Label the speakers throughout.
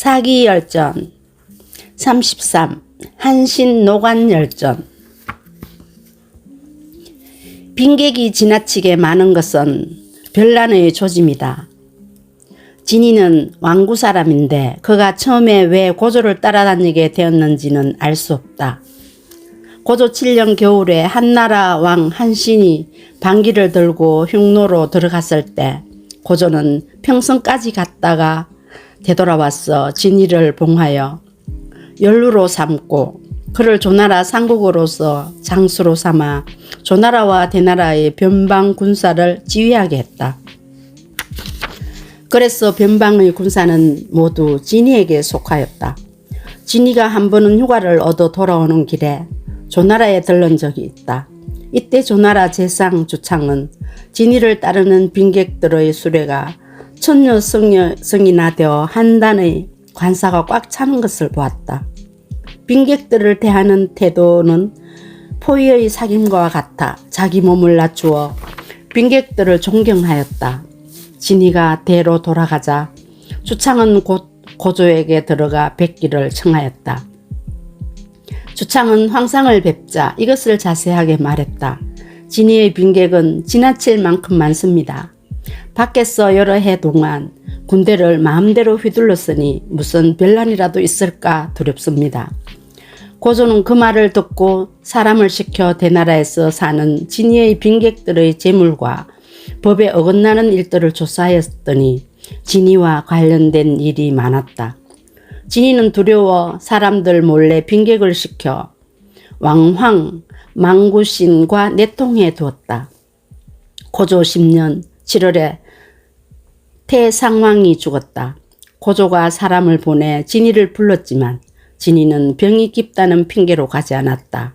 Speaker 1: 사기 열전 33. 한신 노관 열전 빈객이 지나치게 많은 것은 별난의 조짐이다. 진이는 왕구 사람인데 그가 처음에 왜 고조를 따라다니게 되었는지는 알 수 없다. 고조 7년 겨울에 한나라 왕 한신이 방기를 들고 흉노로 들어갔을 때 고조는 평성까지 갔다가 되돌아와서 진이를 봉하여 연루로 삼고 그를 조나라 상국으로서 장수로 삼아 조나라와 대나라의 변방 군사를 지휘하게 했다. 그래서 변방의 군사는 모두 진이에게 속하였다. 진이가 한 번은 휴가를 얻어 돌아오는 길에 조나라에 들른 적이 있다. 이때 조나라 재상 주창은 진이를 따르는 빈객들의 수레가 천여 성여, 성이나 되어 한 단의 관사가 꽉 차는 것을 보았다. 빈객들을 대하는 태도는 포위의 사귐과 같아 자기 몸을 낮추어 빈객들을 존경하였다. 진이가 대로 돌아가자 주창은 곧 고조에게 들어가 뵙기를 청하였다. 주창은 황상을 뵙자 이것을 자세하게 말했다. 진이의 빈객은 지나칠 만큼 많습니다. 밖에서 여러 해 동안 군대를 마음대로 휘둘렀으니 무슨 별난이라도 있을까 두렵습니다. 고조는 그 말을 듣고 사람을 시켜 대나라에서 사는 진이의 빈객들의 재물과 법에 어긋나는 일들을 조사하였더니 진이와 관련된 일이 많았다. 진이는 두려워 사람들 몰래 빈객을 시켜 왕황, 망구신과 내통해 두었다. 고조 10년 7월에 태상왕이 죽었다. 고조가 사람을 보내 진이를 불렀지만 진이는 병이 깊다는 핑계로 가지 않았다.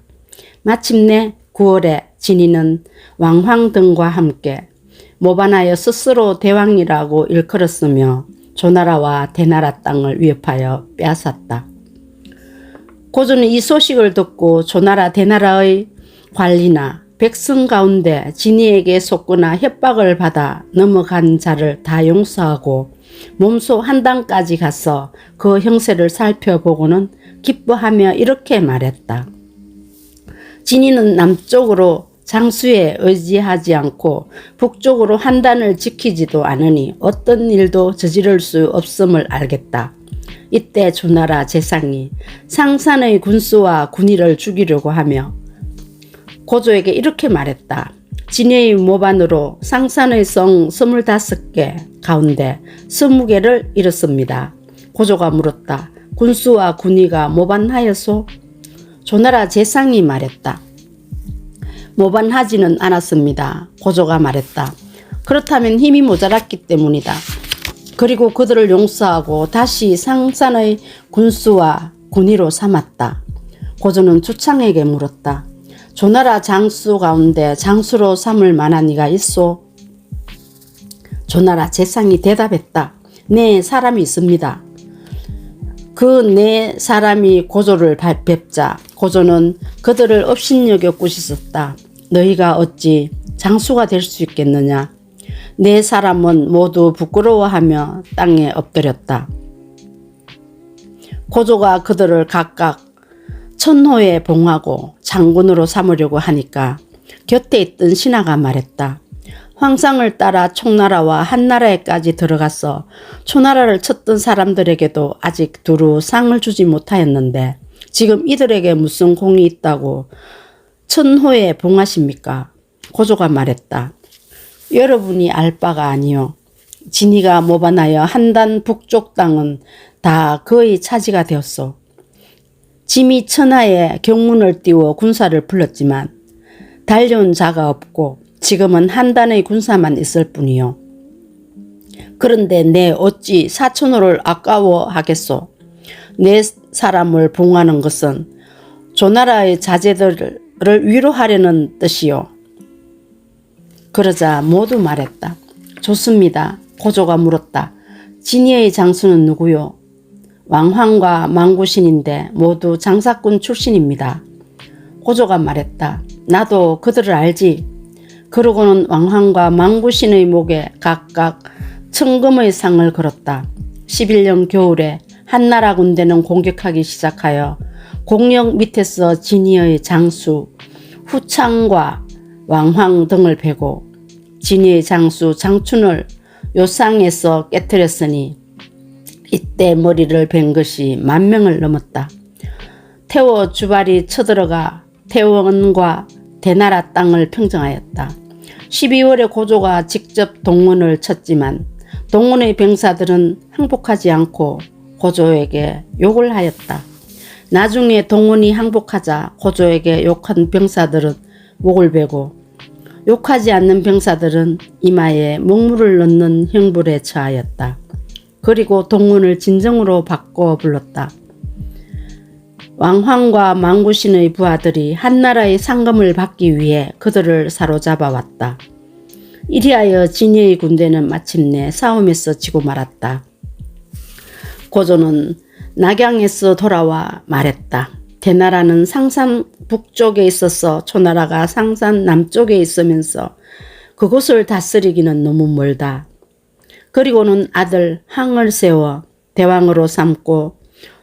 Speaker 1: 마침내 9월에 진이는 왕황 등과 함께 모반하여 스스로 대왕이라고 일컬었으며 조나라와 대나라 땅을 위협하여 빼앗았다. 고조는 이 소식을 듣고 조나라 대나라의 관리나 백성 가운데 진이에게 속거나 협박을 받아 넘어간 자를 다 용서하고 몸소 한당까지 가서 그 형세를 살펴보고는 기뻐하며 이렇게 말했다. 진이는 남쪽으로 장수에 의지하지 않고 북쪽으로 한단을 지키지도 않으니 어떤 일도 저지를 수 없음을 알겠다. 이때 조나라 재상이 상산의 군수와 군의를 죽이려고 하며 고조에게 이렇게 말했다. 진해의 모반으로 상산의 성 25개 가운데 20개를 잃었습니다. 고조가 물었다. 군수와 군의가 모반하여서 조나라 재상이 말했다. 모반하지는 않았습니다. 고조가 말했다. 그렇다면 힘이 모자랐기 때문이다. 그리고 그들을 용서하고 다시 상산의 군수와 군의로 삼았다. 고조는 주창에게 물었다. 조나라 장수 가운데 장수로 삼을 만한 이가 있소? 조나라 재상이 대답했다. 네, 사람이 있습니다. 그 네 사람이 고조를 뵙자 고조는 그들을 업신여겨 꾸짖었다. 너희가 어찌 장수가 될 수 있겠느냐? 네 사람은 모두 부끄러워하며 땅에 엎드렸다. 고조가 그들을 각각 천호에 봉하고 장군으로 삼으려고 하니까 곁에 있던 신하가 말했다. 황상을 따라 총나라와 한나라에까지 들어가서 초나라를 쳤던 사람들에게도 아직 두루 상을 주지 못하였는데 지금 이들에게 무슨 공이 있다고 천호에 봉하십니까? 고조가 말했다. 여러분이 알 바가 아니요. 진이가 모반하여 한단 북쪽 땅은 다 거의 차지가 되었소. 짐이 천하에 경문을 띄워 군사를 불렀지만 달려온 자가 없고 지금은 한 단의 군사만 있을 뿐이요. 그런데 내 어찌 사천호를 아까워하겠소? 내 사람을 봉하는 것은 조나라의 자제들을 위로하려는 뜻이요. 그러자 모두 말했다. 좋습니다. 고조가 물었다. 진이의 장수는 누구요? 왕황과 망구신인데 모두 장사꾼 출신입니다. 고조가 말했다. 나도 그들을 알지. 그러고는 왕황과 망구신의 목에 각각 천금의 상을 걸었다. 11년 겨울에 한나라 군대는 공격하기 시작하여 공역 밑에서 진이의 장수 후창과 왕황 등을 베고 진이의 장수 장춘을 요상에서 깨뜨렸으니 이때 머리를 벤 것이 만 명을 넘었다. 태워 주발이 쳐들어가 태원과 대나라 땅을 평정하였다. 12월에 고조가 직접 동문을 쳤지만 동문의 병사들은 항복하지 않고 고조에게 욕을 하였다. 나중에 동문이 항복하자 고조에게 욕한 병사들은 목을 베고 욕하지 않는 병사들은 이마에 먹물을 넣는 형벌에 처하였다. 그리고 동문을 진정으로 바꿔 불렀다. 왕황과 망구신의 부하들이 한나라의 상금을 받기 위해 그들을 사로잡아 왔다. 이리하여 진해의 군대는 마침내 싸움에서 지고 말았다. 고조는 낙양에서 돌아와 말했다. 대나라는 상산 북쪽에 있어서 초나라가 상산 남쪽에 있으면서 그곳을 다스리기는 너무 멀다. 그리고는 아들 항을 세워 대왕으로 삼고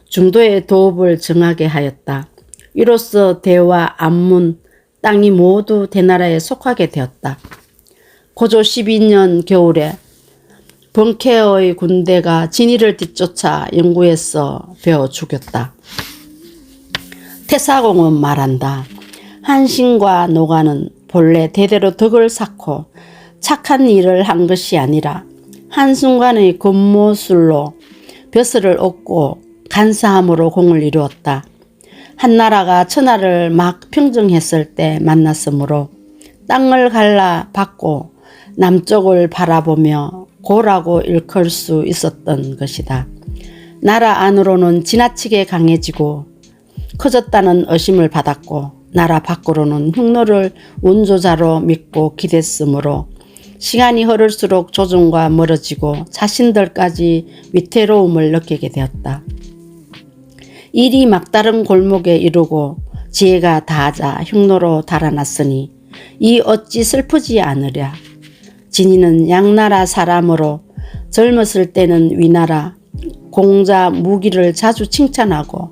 Speaker 1: 중도의 도읍을 정하게 하였다. 이로써 대와 안문 땅이 모두 대나라에 속하게 되었다. 고조 12년 겨울에 번케어의 군대가 진이를 뒤쫓아 영구에서 베어 죽였다. 태사공은 말한다. 한신과 노가는 본래 대대로 덕을 쌓고 착한 일을 한 것이 아니라 한순간의 겉모술로 벼슬을 얻고 간사함으로 공을 이루었다. 한나라가 천하를 막 평정했을 때 만났으므로 땅을 갈라 받고 남쪽을 바라보며 고라고 일컬 수 있었던 것이다. 나라 안으로는 지나치게 강해지고 커졌다는 의심을 받았고 나라 밖으로는 흉노를 운조자로 믿고 기댔으므로 시간이 흐를수록 조정과 멀어지고 자신들까지 위태로움을 느끼게 되었다. 일이 막다른 골목에 이르고 지혜가 다하자 흉노로 달아났으니 이 어찌 슬프지 않으랴. 진이는 양나라 사람으로 젊었을 때는 위나라 공자 무기를 자주 칭찬하고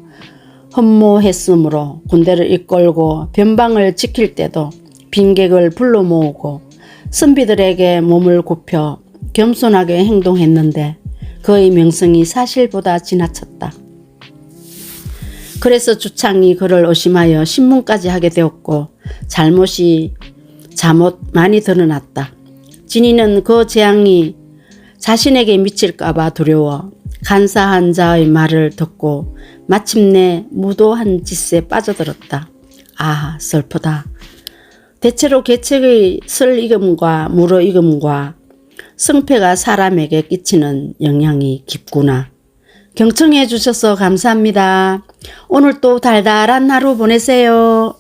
Speaker 1: 흠모했으므로 군대를 이끌고 변방을 지킬 때도 빈객을 불러 모으고 선비들에게 몸을 굽혀 겸손하게 행동했는데 그의 명성이 사실보다 지나쳤다. 그래서 주창이 그를 의심하여 신문까지 하게 되었고 잘못이 잘못 많이 드러났다. 진이는 그 재앙이 자신에게 미칠까봐 두려워 간사한 자의 말을 듣고 마침내 무도한 짓에 빠져들었다. 아 슬프다. 대체로 계책의 설 익음과 물어 익음과 성패가 사람에게 끼치는 영향이 깊구나. 경청해 주셔서 감사합니다. 오늘 또 달달한 하루 보내세요.